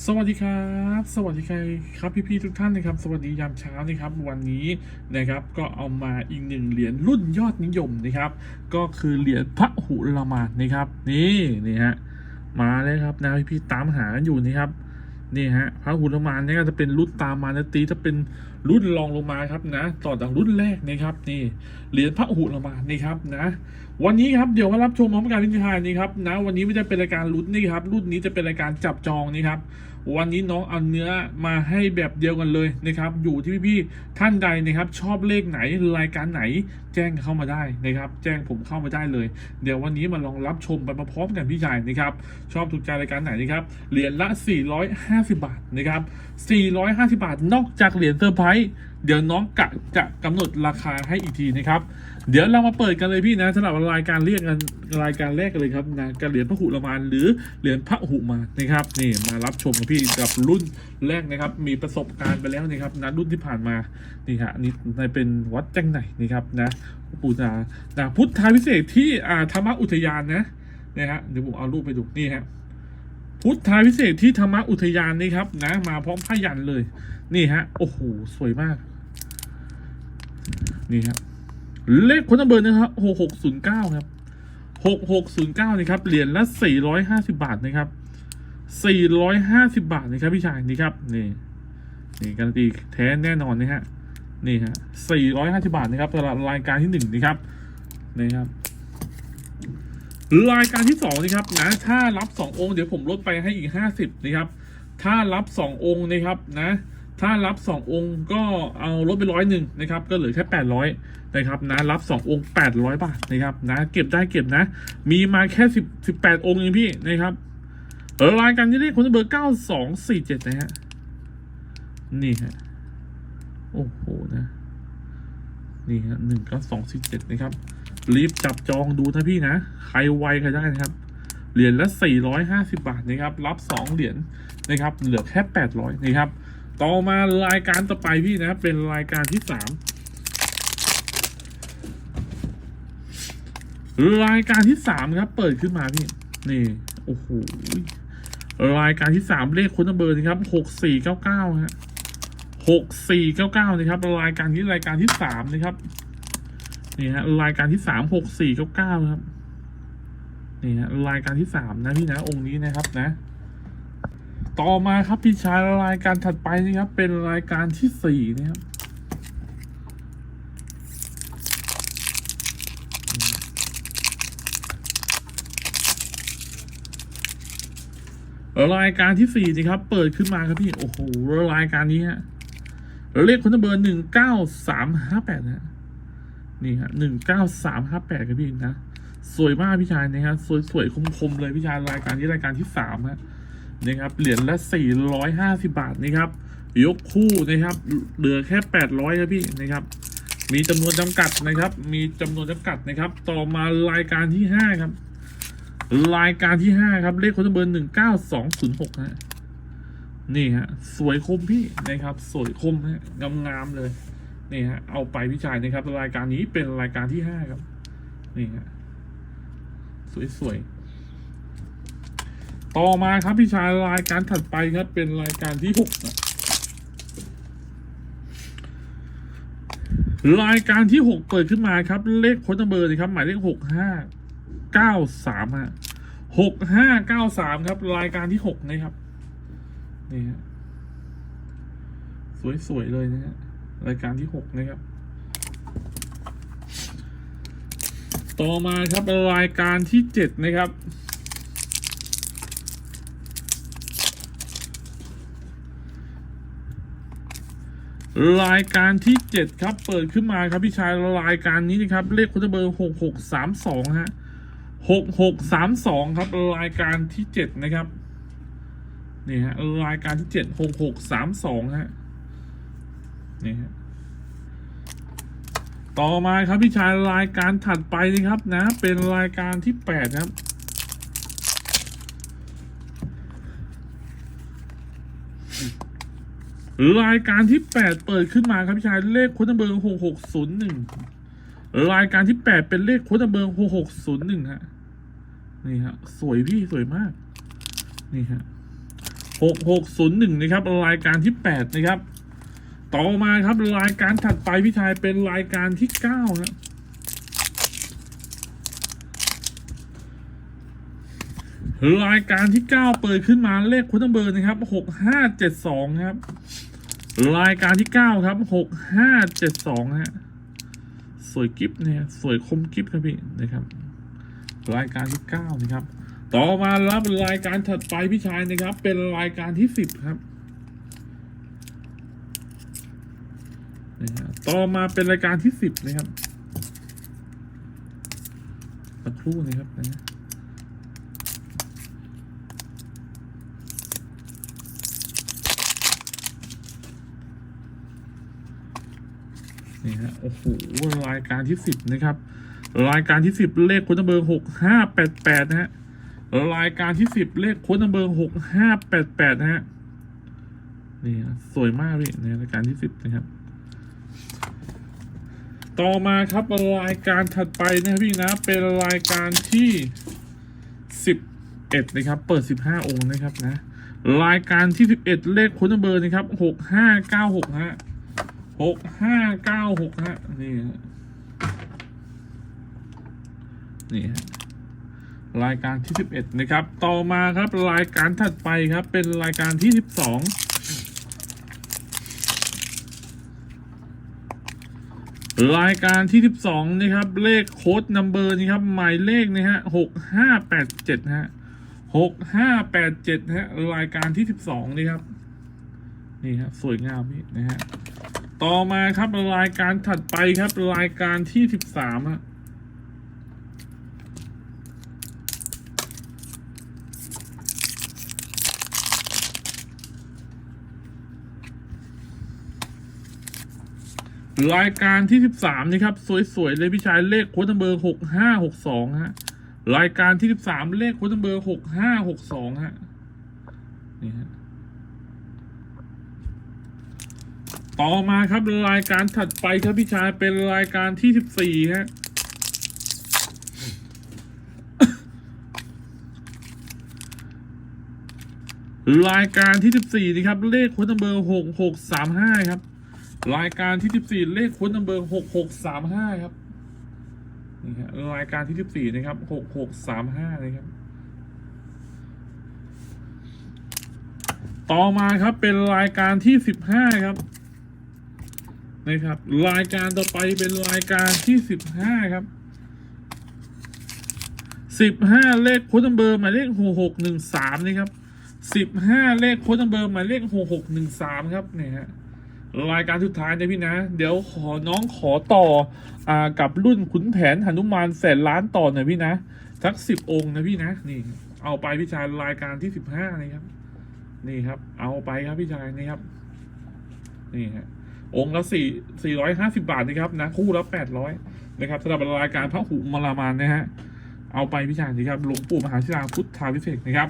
สวัสดีครับ สวัสดีใครครับพี่ๆทุกท่านนะครับ สวัสดียามเช้านะครับ วันนี้นะครับก็เอามาอีกหนึ่งเหรียญรุ่นยอดนิยมนะครับ ก็คือเหรียญพระหุลมานนะครับ นี่นี่ฮะมาเลยครับนะพี่ๆตามหากันอยู่นะครับนี่ฮะพระหุลมานเนี่ยก็จะเป็นรุ่นตามมานะตีจะเป็น รุ่นรองลงมาครับนะ ต่อจากรุ่นแรกนะครับนี่เหรียญพระหุลงมานี่ครับนะ วันนี้ครับเดี๋ยวมารับชมพร้อมกันพิธีทายนี้ครับนะวันนี้ไม่ได้เป็นรายการรุ่นนี่ครับรุ่นนี้จะเป็นรายการจับจองนี่ครับ วันนี้น้องเอาเนื้อมาให้แบบเดียวกันเลยนะครับ อยู่ที่พี่ๆท่านใดนะครับ ชอบเลขไหนรายการไหน แจ้งเข้ามาได้นะครับ แจ้งผมเข้ามาได้เลย เดี๋ยววันนี้มาลองรับชมไปพร้อมกันพี่ชายนะครับ ชอบถูกใจรายการไหนนะครับเหรียญละ 450 บาทนะครับ450 บาท นอกจากเหรียญเซอร์ไพรส์ เดี๋ยวน้องกะจะกำหนดราคาให้อีกทีนะครับ เดี๋ยวเรามาเปิดกันเลยพี่นะสำหรับรายการเรียกกันรายการแรกกันเลยครับนะการเหรียญพระหุลมานหรือเหรียญพระหุมานะครับนี่มารับชมกับพี่กับรุ่นแรกนะครับ มีประสบการณ์ไปแล้วนะครับนะรุ่นที่ผ่านมานี่ฮะนี่ในเป็นวัดจังไหนนะครับนะปูนานะพุทธาพิเศษที่อ่าธรรมอุทยานนะนะฮะเดี๋ยวผมเอารูปไปดูนี่ฮะพุทธาพิเศษที่ธรรมอุทยานนี่ครับนะมาพร้อมผ้ายันเลย นี่ฮะโอ้โหสวยมาก นี่ครับเลขคนนัมเบอร์นะครับหกหกศูนย์เก้าครับหกหกศูนย์เก้านี่ครับเหรียญละสี่ร้อยห้าสิบาทนะครับสี่ร้อยห้าสิบาทนะครับพี่ชายนี่ครับนี่นี่การันตีแท้แน่นอนนะฮะนี่ฮะสี่ร้อยห้าสิบาทนะครับสำหรับรายการที่หนึ่งนะครับนี่ครับรายการที่สองนะครับนะถ้ารับสององค์เดี๋ยวผมลดไปให้อีกห้าสิบนะครับถ้ารับสององค์นะครับนะ ถ้ารับสององค์ก็เอาลดไปร้อยหนึ่งนะครับ ก็เหลือแค่แปดร้อยนะครับนะรับสององค์แปดร้อยบาทนะครับนะเก็บได้เก็บนะ มีมาแค่สิบสิบแปดองค์เองพี่นะครับเออรายการที่เลขคนเบอร์เก้าสองสี่เจ็ดนะฮะนี่ฮะโอ้โหนะนี่ฮะหนึ่งเก้าสองสี่เจ็ดนะครับ รีบจับจองดูนะพี่นะ ใครไวใครได้นะครับ เหรียญละสี่ร้อยห้าสิบาทนะครับ รับสองเหรียญนะครับ เหลือแค่แปดร้อยนะครับ ต่อมารายการต่อไปพี่นะ เป็นรายการที่สามรายการที่สามครับ เปิดขึ้นมาพี่ นี่โอ้โหรายการที่สามเลขคนเบอร์นะครับหกสี่เก้าเก้าฮะหกสี่เก้าเก้านะครับรายการที่รายการที่สามนะครับนี่ฮะรายการที่สามหกสี่เก้าเก้าครับนี่ฮะรายการที่สามนะพี่นะองค์นี้นะครับนะ ต่อมาครับพี่ชายรายการถัดไปนะครับ เป็นรายการที่สี่นะครับรายการที่สี่นะครับ เปิดขึ้นมาครับพี่ โอ้โหรายการนี้ฮะเลขคนเบอร์หนึ่งเก้าสามห้าแปดนะฮะนี่ฮะหนึ่งเก้าสามห้าแปดครับพี่นะ สวยมากพี่ชายนะครับสวยสวยคมๆเลยพี่ชายรายการนี้รายการที่สามฮะ นะครับ เหรียญละ 450 บาทนะครับ ยกคู่นะครับ เหลือแค่ 800ครับพี่นะครับ มีจำนวนจำกัดนะครับ มีจำนวนจำกัดนะครับ ต่อมารายการที่ 5 ครับ รายการที่ 5 ครับ เลขคนเบอร์ 19206ฮะ นี่ฮะ สวยคมพี่นะครับ สวยคมฮะ งามๆเลย นี่ฮะ เอาไปพี่ชายนะครับ รายการนี้เป็นรายการที่ 5 ครับ นี่ฮะ สวยๆ ต่อมาครับพี่ชายรายการถัดไปครับ เป็นรายการที่หกนะรายการที่หกเปิดขึ้นมาครับ เลขค้ดเบอร์นะครับ หมายเลขหกห้าเก้าสามฮะหกห้าเก้าสามครับ รายการที่หกนะครับนี่ฮะสวยๆเลยนะฮะรายการที่หกนะครับ ต่อมาครับรายการที่เจ็ดนะครับ รายการที่เจ็ดครับเปิดขึ้นมาครับพี่ชายรายการนี้นะครับ เลขคุณเบอร์หกหกสามสองฮะหกหกสามสองครับ รายการที่เจ็ดนะครับนี่ฮะรายการที่เจ็ดหกหกสามสองฮะนี่ฮะต่อมาครับพี่ชายรายการถัดไปนะครับนะ เป็นรายการที่แปดครับ รายการที่แปดเปิดขึ้นมาครับพี่ชายเลขโค้ดเบอร์หกหกศูนย์หนึ่งรายการที่แปดเป็นเลขโค้ดเบอร์หกหกศูนย์หนึ่งฮะนี่ฮะสวยพี่สวยมาก นี่ฮะหกหกศูนย์หนึ่งนะครับ รายการที่แปดนะครับ ต่อมาครับรายการถัดไปพี่ชายเป็นรายการที่เก้าครับรายการที่เก้าเปิดขึ้นมาเลขคุณเบอร์นะครับหกห้าเจ็ดสองครับ รายการที่เก้าครับหกห้าเจ็ดสองฮะสวยกิฟเนี่ยสวยคมกิฟครับพี่นะครับ รายการที่เก้านะครับ ต่อมารับรายการถัดไปพี่ชายนะครับ เป็นรายการที่สิบครับนะฮะต่อมาเป็นรายการที่สิบนะครับสักครู่นะครับนะ นี่ฮะโอ้โหรายการที่สิบนะครับ รายการที่สิบเลขค้ดนัมเบอร์หกห้าแปดแปดนะฮะรายการที่สิบเลขค้ดนัมเบอร์หกห้าแปดแปดนะฮะนี่ฮะสวยมากเลยในรายการที่สิบนะครับ ต่อมาครับรายการถัดไปนะพี่นะ เป็นรายการที่สิบเอ็ดนะครับ เปิดสิบห้าองค์นะครับนะ รายการที่สิบเอ็ดเลขค้ดนัมเบอร์นะครับหกห้าเก้าหกฮะ หกห้าเก้าหกฮะนี่ฮะนี่ฮะรายการที่สิบเอ็ดนะครับ ต่อมาครับรายการถัดไปครับเป็นรายการที่สิบสองรายการที่สิบสองนะครับ เลขโค้ดนัมเบอร์นี่ครับ หมายเลขนะฮะหกห้าแปดเจ็ดฮะหกห้าแปดเจ็ดฮะ รายการที่สิบสองนี่ครับ นี่ฮะ สวยงามนี่นะฮะ ต่อมาครับรายการถัดไปครับรายการที่สิบสามฮะรายการที่สิบสามนี่ครับ สวย ๆ เลยพี่ชายเลขโค้ดนัมเบอร์หกห้าหกสองฮะ รายการที่สิบสามเลขโค้ดนัมเบอร์หกห้าหกสองฮะ นี่ฮะ ต่อมาครับรายการถัดไปครับพี่ชายเป็นรายการที่สิบสี่ฮะรายการที่สิบสี่นะครับ เลขค้นนัมเบอร์หกหกสามห้าครับ รายการที่สิบสี่เลขค้นนัมเบอร์หกหกสามห้าครับนี่ฮะรายการที่สิบสี่นะครับหกหกสามห้านะครับ ต่อมาครับเป็นรายการที่สิบห้าครับ นะครับ รายการต่อไปเป็นรายการที่สิบห้าครับสิบห้าเลขโค้ดนัมเบอร์หมายเลขหกหกหนึ่งสามนี่ครับสิบห้าเลขโค้ดนัมเบอร์หมายเลขหกหกหนึ่งสามครับเนี่ยฮะรายการสุดท้ายนะพี่นะ เดี๋ยวขอน้องขอต่ออ่ากับรุ่นขุนแผนหนุมานแสนล้านต่อหน่อยพี่นะสักสิบองค์นะพี่นะนี่ เอาไปพี่ชายรายการที่สิบห้านี่ครับ นี่ครับ เอาไปครับพี่ชายนี่ครับ นี่ฮะ องค์ละสี่สี่ร้อยห้าสิบาทนะครับนะคู่ละแปดร้อยนะครับสำหรับรายการพระหุมารามานนะฮะเอาไปพิจารณาครับหลวงปู่มหาชิราพุทธาวิเศษนะครับ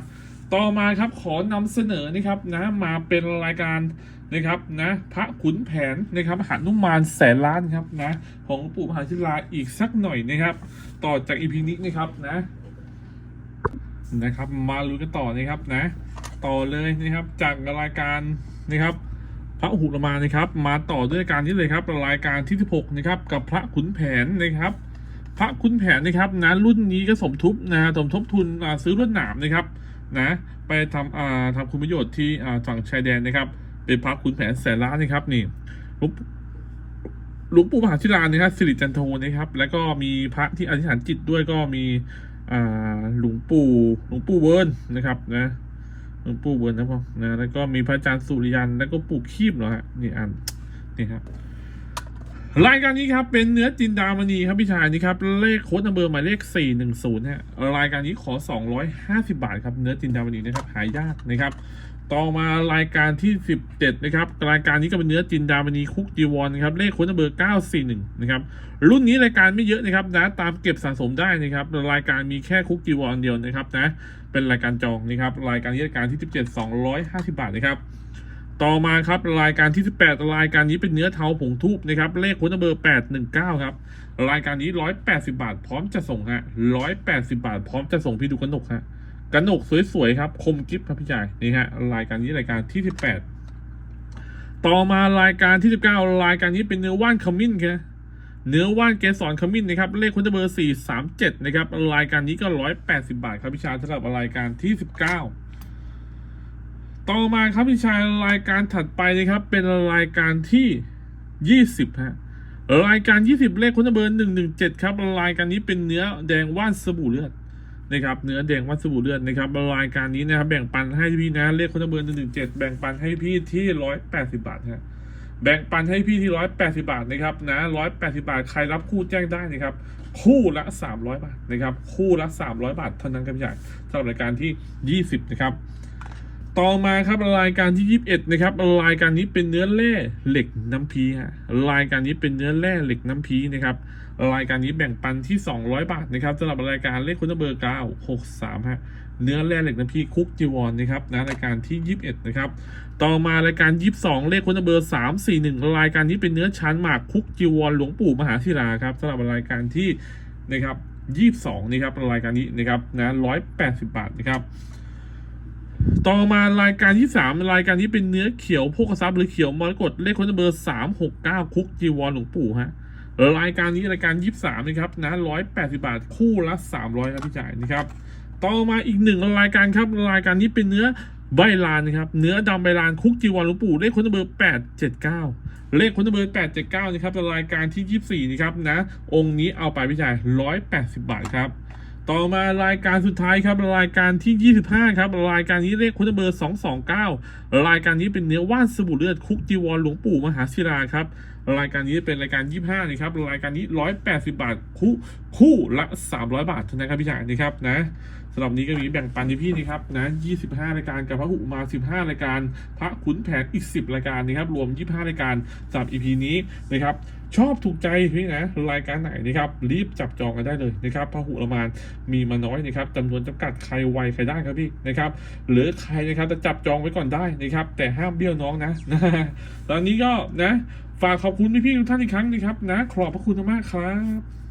ต่อมาครับขอนำเสนอนะครับนะมาเป็นรายการนะครับนะพระขุนแผนนะครับหนุมานแสนล้านครับนะของหลวงปู่มหาชิราอีกสักหน่อยนะครับ ต่อจากอีพีนี้นะครับนะนะครับ มาลุ้นกันต่อนะครับนะ ต่อเลยนะครับจากรายการนะครับ พระหุรมานะครับ มาต่อด้วยการนี้เลยครับรายการที่16นะครับกับพระขุนแผนนะครับ พระขุนแผนนะครับนะรุ่นนี้ก็สมทบนะสมทบทุนซื้อรถหนามนะครับนะไปทำอ่าทำคุณประโยชน์ที่อ่าฝั่งชายแดนนะครับ เป็นพระขุนแผนแสนล้านนะครับนี่หลวงหลวงปู่มหาชิรานะครับสิริจันโทนะครับ แล้วก็มีพระที่อธิษฐานจิตด้วยก็มีหลวงปู่หลวงปู่เวิร์นนะครับนะ หลวงปู่เบิร์นนะพ่อนะแล้วก็มีพระอาจารย์สุริยัน แล้วก็ปู่คีบเหรอฮะนี่อันนี่ครับรายการนี้ครับเป็นเนื้อจินดามณีครับพี่ชายนี่ครับเลขโค้ดนัมเบอร์หมายเลขสี่หนึ่งศูนย์ฮะรายการนี้ขอสองร้อยห้าสิบาทครับเนื้อจินดามณีนะครับหายากนะครับ ต่อมารายการที่สิบเจ็ดนะครับรายการนี้ก็เป็นเนื้อจินดามณีคุกจีวรนครับเลขโค้ดนัมเบอร์เก้าสี่หนึ่งนะครับรุ่นนี้รายการไม่เยอะนะครับนะตามเก็บสะสมได้นะครับรายการมีแค่คุกจีวรเดียวนะครับนะ เป็นรายการจองนะครับรายการนี้รายการที่ 17 250 บาทนะครับต่อมาครับรายการที่ 18 รายการนี้เป็นเนื้อเทาผงทูบนะครับเลขโค้ดเบอร์ 819 ครับรายการนี้ 180 บาท พร้อมจะส่งฮะ180 บาท พร้อมจะส่งพี่ดูกระหนกฮะกระหนกสวยๆครับคมกิฟครับพี่ชายนี่ฮะรายการนี้รายการที่สิบแปดต่อมารายการที่สิบเก้ารายการนี้เป็นเนื้อว่านขมิ้นครับ เนื้อว่านเกสรขมิ้นนะครับเลขคุณเบอร์สี่สามเจ็ดนะครับรายการนี้ก็ร้อยแปดสิบาทครับพี่ชายสำหรับรายการที่สิบเก้าต่อมาครับพี่ชายรายการถัดไปนะครับ เป็นรายการที่ยี่สิบฮะรายการ 20 เลขคุณเบอร์ 117 ครับรายการนี้เป็นเนื้อแดงว่านสบู่เลือดนะครับเนื้อแดงว่านสบู่เลือดนะครับรายการนี้นะครับแบ่งปันให้พี่นะเลขคุณเบอร์117แบ่งปันให้พี่ที่180บาทฮะ แบ่งปันให้พี่ที่ร้อยแปดสิบาทนะครับนะร้อยแปดสิบาทใครรับคู่แจ้งได้นะครับคู่ละสามร้อยบาทนะครับคู่ละสามร้อยบาทเท่านั้นครับใหญ่สำหรับรายการที่ยี่สิบนะครับต่อมาครับรายการที่ 21 นะครับรายการนี้เป็นเนื้อแร่เหล็กน้ำพีฮะรายการนี้เป็นเนื้อแร่เหล็กน้ำพีนะครับ รายการนี้แบ่งปันที่ 200 บาทนะครับสำหรับรายการเลขคุณเบอร์9 63ฮะเนื้อแร่เหล็กน้ำพีคุกจีวอนนะครับนะรายการที่ 21 นะครับ ต่อมารายการ 22 เลขคุณเบอร์ 341 รายการนี้เป็นเนื้อชั้นหมากคุกจีวรหลวงปู่มหาศิลาครับสำหรับรายการที่นะครับ22 นะครับรายการนี้นะครับนะ180 บาทนะครับต่อมารายการที่สามรายการนี้เป็นเนื้อเขียวโภคทรัพย์หรือเขียวมรกตเลขคนเบอร์สามหกเก้าคุกจีวรหลวงปู่ฮะ รายการนี้รายการยี่สามนะครับนะร้อยแปดสิบาทคู่ละสามร้อยครับพี่จ่ายนะครับ ต่อมาอีกหนึ่งรายการครับรายการนี้เป็นเนื้อใบลานนะครับ เนื้อดำใบลานคุกจีวรหลวงปู่เลขคนเบอร์แปดเจ็ดเก้าเลขคนเบอร์แปดเจ็ดเก้านะครับรายการที่ยี่สี่นะครับนะ องค์นี้เอาไปพี่จ่ายร้อยแปดสิบาทครับต่อมารายการสุดท้ายครับรายการที่ 25 ครับ รายการนี้เลขคุณเบอร์ 229 รายการนี้เป็นเนื้อว่านสบู่เลือดคุกจีวรหลวงปู่มหาศิลาครับ รายการนี้เป็นรายการ 25นะครับรายการนี้ 180 บาท คู่คู่ละ 300 บาทนั้นครับพี่ชายนะครับนะสำหรับนี้ก็มีแบ่งปันที่พี่นะครับนะ25 รายการกับพระหุมา 15 รายการ พระขุนแผนอีก 10 รายการนะครับ รวม 25 รายการสำหรับ EP นี้นะครับ ชอบถูกใจพี่นะ รายการไหนนะครับ รีบจับจองกันได้เลยนะครับพระหุรมานมีมาน้อยนะครับจำนวนจำกัดใครไวใครได้ครับพี่นะครับ หรือใครนะครับจะจับจองไว้ก่อนได้นะครับ แต่ห้ามเบี้ยวน้องนะนะตอนนี้ก็นะ ฝากขอบคุณพี่ๆทุกท่านอีกครั้งนะครับนะ ขอบพระคุณมากครับ